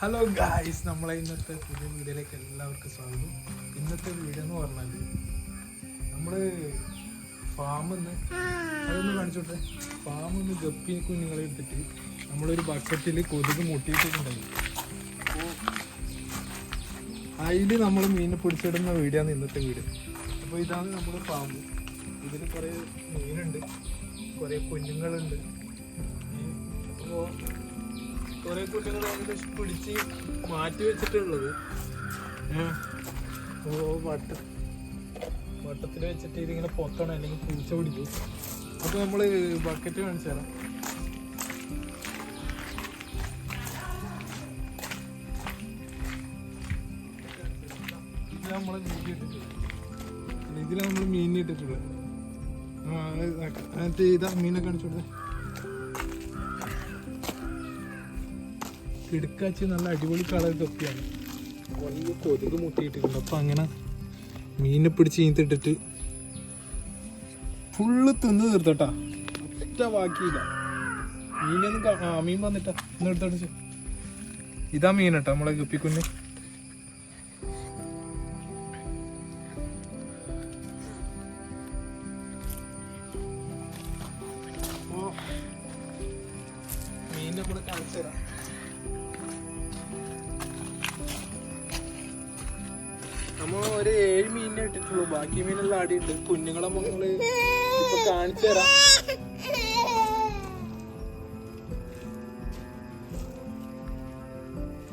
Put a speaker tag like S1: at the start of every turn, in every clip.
S1: Hello guys നമ്മളെ ഇന്നത്തെ പുതിയ വീഡിയോയിലേക്ക് എല്ലാവർക്കും സ്വാഗതം. ഇന്നത്തെ വീഡിയോ എന്ന് പറഞ്ഞാൽ നമ്മൾ ഫാമിന്ന് അതൊന്ന് കാണിച്ചോട്ടെ? ഫാമിൽ നിന്ന് ഗപ്പി കുഞ്ഞുങ്ങളെ എടുത്തിട്ട് നമ്മളൊരു ബക്കറ്റിൽ കൊതുക് മുട്ടിയിട്ടുണ്ടായി അതിൽ നമ്മൾ മീൻ പിടിച്ചിടുന്ന വീഡിയോ ആണ് ഇന്നത്തെ വീഡിയോ. അപ്പോൾ ഇതാണ് നമ്മുടെ ഫാം ഇതിൽ കുറേ മീനുണ്ട് കുറേ കുഞ്ഞുങ്ങളുണ്ട്. അപ്പോൾ കുറെ ഏകദേശം പിടിച്ച് മാറ്റി വെച്ചിട്ടുള്ളത്. ഓ വട്ട വട്ടത്തിൽ വെച്ചിട്ട് ഇതിങ്ങനെ പൊത്തണം അല്ലെങ്കിൽ പൂച്ച പിടിക്കും. അപ്പൊ നമ്മൾ ബക്കറ്റ് കാണിച്ചു തരാം. നമ്മൾ ഇതിലാണ് നമ്മൾ മീൻ ഇട്ടിട്ടുള്ളത്. ആ ഇതാ മീനൊക്കെ കാണിച്ചു കിടക്കാച്ചി നല്ല അടിപൊളി കളർ കപ്പിയാണ് വലിയ കൊതുക് മുട്ടിയിട്ടുണ്ട് അപ്പം അങ്ങനെ മീനെ പിടിച്ച് ഈന്തിട്ടിട്ട് ഫുള്ള് തിന്ന് തീർത്തട്ടാ. ഒറ്റ ബാക്കിയില്ല. മീനൊന്നും ആ മീൻ വന്നിട്ടാ. ഒന്ന് എടുത്തോട്ട് ഇതാ മീൻ കേട്ടോ നമ്മളെ ഗപ്പിക്കുഞ്ഞ്. മീനിന്റെ മീനിനെ കൂടെ കാണിച്ചു തരാം. നമ്മ ഒരു ഏഴ് മീനിനെ ഇട്ടിട്ടുള്ളൂ. ബാക്കി മീനെല്ലാം ആടിയുണ്ട് കുഞ്ഞുങ്ങളെ നമ്മൾ ഇപ്പൊ കാണിച്ചു തരാം.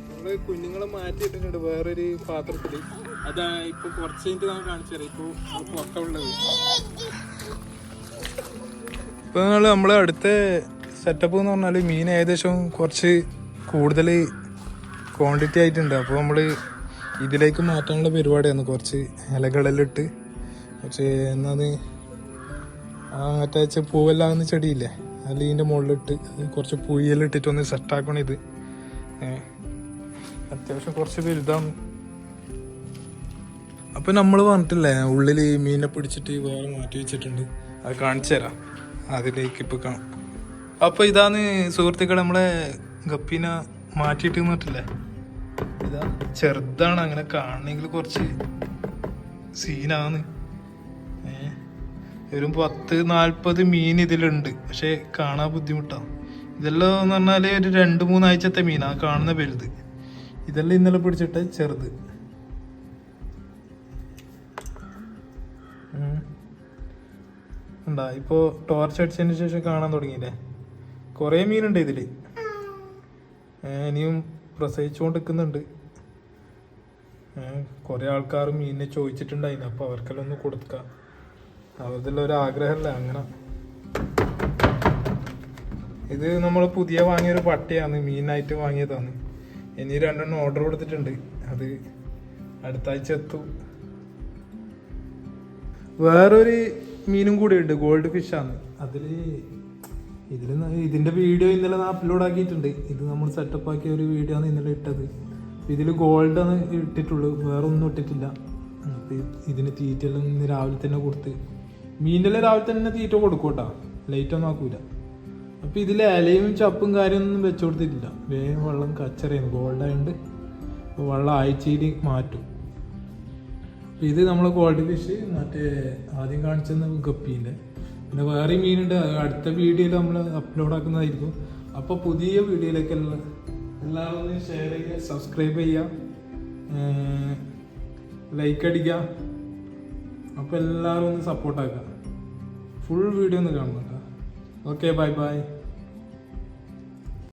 S1: നമ്മൾ കുഞ്ഞുങ്ങളെ മാറ്റി ഇട്ടിട്ടുണ്ട് വേറൊരു പാത്രത്തിൽ. അതാ ഇപ്പൊ കുറച്ച് കഴിഞ്ഞിട്ട് നമ്മൾ കാണിച്ചു തരാം. ഇപ്പൊ പുറത്തുള്ളത് ഇപ്പൊ നമ്മൾ നമ്മളെ അടുത്ത സെറ്റപ്പ് എന്ന് പറഞ്ഞാൽ മീൻ ഏകദേശം കുറച്ച് കൂടുതൽ ക്വാണ്ടിറ്റി ആയിട്ടുണ്ട്. അപ്പോൾ നമ്മൾ ഇതിലേക്ക് മാറ്റാനുള്ള പരിപാടിയാണ്. കുറച്ച് ഇലകളിലിട്ട് കുറച്ച് എന്നത് മറ്റേ ചെ- പൂവെല്ലാം ചെടിയില്ലേ? അതിൽ ഇതിന്റെ മുകളിലിട്ട് കുറച്ച് പൂയിലിട്ടിട്ട് ഒന്ന് സെറ്റാക്കണം ഇത്. അത്യാവശ്യം കുറച്ച് വലുതാണ്. അപ്പം നമ്മൾ പറഞ്ഞിട്ടില്ലേ ഉള്ളിൽ മീനെ പിടിച്ചിട്ട് വേറെ മാറ്റി വെച്ചിട്ടുണ്ട്. അത് കാണിച്ചു തരാം. അതിലേക്ക് ഇപ്പോൾ കാണാം. അപ്പോൾ ഇതാണ് സുഹൃത്തുക്കൾ നമ്മളെ ഗപ്പീനെ മാറ്റിയിട്ട് എന്നിട്ടില്ലേ ഇതാ ചെറുതാണ് അങ്ങനെ കാണണമെങ്കിൽ കുറച്ച് സീനാണ് ഒരു പത്ത് നാൽപ്പത് മീൻ ഇതിലുണ്ട്. പക്ഷെ കാണാൻ ബുദ്ധിമുട്ടാണ് ഇതെല്ലാം എന്ന് പറഞ്ഞാൽ ഒരു രണ്ട് മൂന്നാഴ്ചത്തെ മീനാ കാണുന്ന വലുത്. ഇതെല്ലാം ഇന്നലെ പിടിച്ചിട്ട് ചെറുത്. ഉണ്ടാ? ഇപ്പോൾ ടോർച്ച് അടിച്ചതിന് ശേഷം കാണാൻ തുടങ്ങിയില്ലേ? കുറേ മീനുണ്ട് ഇതിൽ ഇനിയും പ്രസവിച്ചുകൊണ്ട് നിൽക്കുന്നുണ്ട് കുറേ ആൾക്കാർ മീനിനെ ചോദിച്ചിട്ടുണ്ടായിരുന്നു അപ്പോൾ അവർക്കെല്ലാം ഒന്ന് കൊടുക്ക. അവരുടെ ഒരു ആഗ്രഹമല്ല അങ്ങനെ. ഇത് നമ്മൾ പുതിയ വാങ്ങിയൊരു പട്ടിയാണ്. മീനായിട്ട് വാങ്ങിയതാണ്. ഇനി രണ്ടെണ്ണം ഓർഡർ കൊടുത്തിട്ടുണ്ട്. അത് അടുത്ത ആഴ്ച എത്തും. വേറൊരു മീനും കൂടി ഉണ്ട് ഗോൾഡ് ഫിഷ് ആണ്. അതിൽ ഇതിൽ ഇതിന്റെ വീഡിയോ ഇന്നലെ അപ്ലോഡ് ആക്കിയിട്ടുണ്ട്. ഇത് നമ്മൾ സെറ്റപ്പ് ആക്കിയ ഒരു വീഡിയോ ആണ് ഇന്നലെ ഇട്ടത്. ഇതിൽ ആണ് ഇട്ടിട്ടുള്ളൂ. വേറെ ഒന്നും ഇട്ടിട്ടില്ല അപ്പോൾ ഇതിന് തീറ്റയെല്ലാം ഇന്ന് രാവിലെ തന്നെ കൊടുത്ത്. മീനെല്ലാം രാവിലെ തന്നെ തീറ്റ കൊടുക്കും കേട്ടോ. ലൈറ്റ് ഒന്നും ആക്കൂല. അപ്പൊ ഇതിൽ ഇലയും ചപ്പും കാര്യമൊന്നും വെച്ചു കൊടുത്തിട്ടില്ല. വേഗം വെള്ളം കച്ചറയാണ്. ഗോൾഡ് ആയതുകൊണ്ട് വെള്ളം ആഴ്ചയിൽ മാറ്റും. ഇത് നമ്മളെ ഗോൾഡ് ഫിഷ് മറ്റേ ആദ്യം കാണിച്ചെന്ന് ഗപ്പീന്റെ. പിന്നെ വേറെ മീനുണ്ട്. അടുത്ത വീഡിയോയിൽ നമ്മൾ അപ്ലോഡ് ആക്കുന്നതായിരിക്കും. അപ്പോൾ പുതിയ വീഡിയോയിലേക്ക് എല്ലാ എല്ലാവരും ഷെയർ ചെയ്യുക സബ്സ്ക്രൈബ് ചെയ്യുക ലൈക്ക് അടിക്കുക. അപ്പോൾ എല്ലാവരും ഒന്ന് സപ്പോർട്ടാക്കുക ഫുൾ വീഡിയോ ഒന്ന് കാണുന്നുണ്ട് ഓക്കെ ബൈ ബൈ